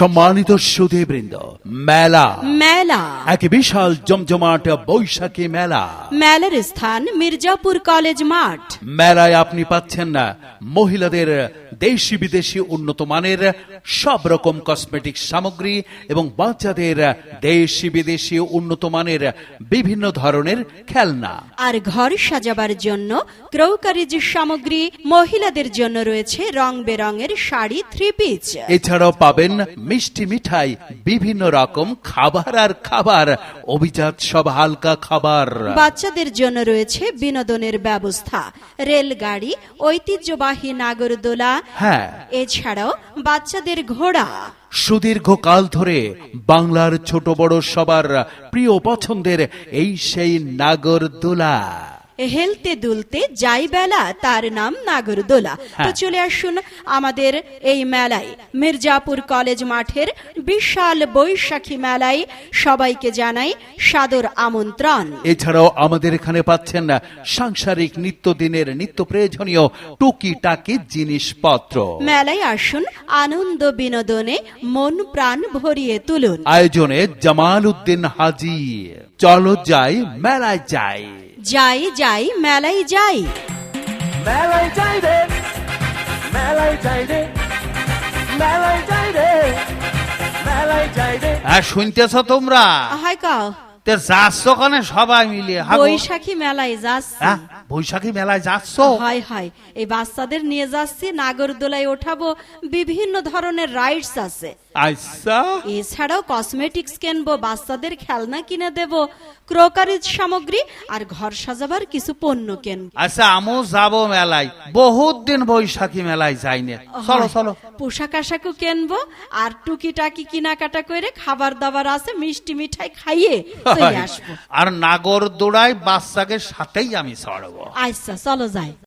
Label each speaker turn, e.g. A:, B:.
A: সম্মানিত সুধীবৃন্দ মেলা।
B: মেলা।
A: এক বিশাল জমজমাট বৈশাখী মেলা।
B: মেলার স্থান মির্জাপুর কলেজ মাঠ।
A: মেলায় আপনি পাচ্ছেন না মহিলাদের দেশি বিদেশি উন্নত মানের সব রকম কসমেটিক সামগ্রী এবং বাচ্চাদের দেশি বিদেশি উন্নত মানের বিভিন্ন ধরনের খেলনা।
B: আর ঘর সাজাবার জন্য ক্রৌকারিজ সামগ্রী মহিলাদের জন্য রয়েছে রং বেরঙের শাড়ি থ্রি পিচ
A: এছাড়াও পাবেন মিষ্টি মিঠাই বিভিন্ন রকম খাবার আর খাবার অভিজাত সব হালকা খাবার।
B: বাচ্চাদের জন্য রয়েছে বিনোদনের ব্যবস্থা রেলগাড়ি ঐতিহ্যবাহী নাগরদোলা
A: হ্যাঁ।
B: এছাড়াও বাচ্চাদের ঘোড়া।
A: সুদীর্ঘ কাল ধরে বাংলার ছোট বড় সবার প্রিয় পছন্দের এই সেই নাগরদোলা।
B: হেলতে দুলতে যাই বেলা তার নাম নাগরদোলা। তো
A: হ্যাঁ।
B: চলে আসুন আমাদের এই মেলায়। মির্জাপুর কলেজ মাঠের বিশাল বৈশাখী মেলায় সবাইকে জানাই সাদর আমন্ত্রণ।
A: এছাড়াও আমাদের এখানে পাচ্ছেন না সাংসারিক নিত্যদিনের নিত্য প্রয়োজনীয় টুকি টুকিটাকি জিনিসপত্র।
B: মেলায় আসুন আনন্দ বিনোদনে মন প্রাণ ভরিয়ে তুলুন।
A: আয়োজনে জামাল উদ্দিন হাজি। চলো যাই মেলায় যাই।
B: যাই যাই মেলাই যাই।
C: মেলাই যাই রে মেলাই যাই রে মেলাই যাই রে মেলাই যাই রে।
D: আর শুনতেছ তোমরা?
B: হাই কাও।
D: তে যাচ্ছ ওখানে সবাই মিলিয়ে
B: বৈশাখী মেলায় যাচ্ছি।
D: হ্যাঁ, বৈশাখী মেলায় যাচ্ছ?
B: হয় হয়। এই বাচ্চাদের নিয়ে যাচ্ছি নাগরদোলায় ওঠাবো বিভিন্ন ধরনের রাইডস আছে।
D: আচ্ছা।
B: এছাড়াও কসমেটিক্স কিনবো বাচ্চাদের খেলনা কিনে দেব ক্রোকারিজ সামগ্রী আর ঘর সাজাবার কিছু পণ্য কিনবো।
D: আচ্ছা আমও যাব মেলায়। বহুত দিন বৈশাখী মেলায় যাইনি। চলো চলো।
B: পোশাক আশাকও কিনবো আর টুকিটাকি কেনাকাটা করে খাবার দাবার আছে মিষ্টি মিঠাই খাইয়ে
D: আর নাগর দোড়ায় বাচ্চাকে সাথেই আমি ছড়াবো।
B: আচ্ছা চলো যাই।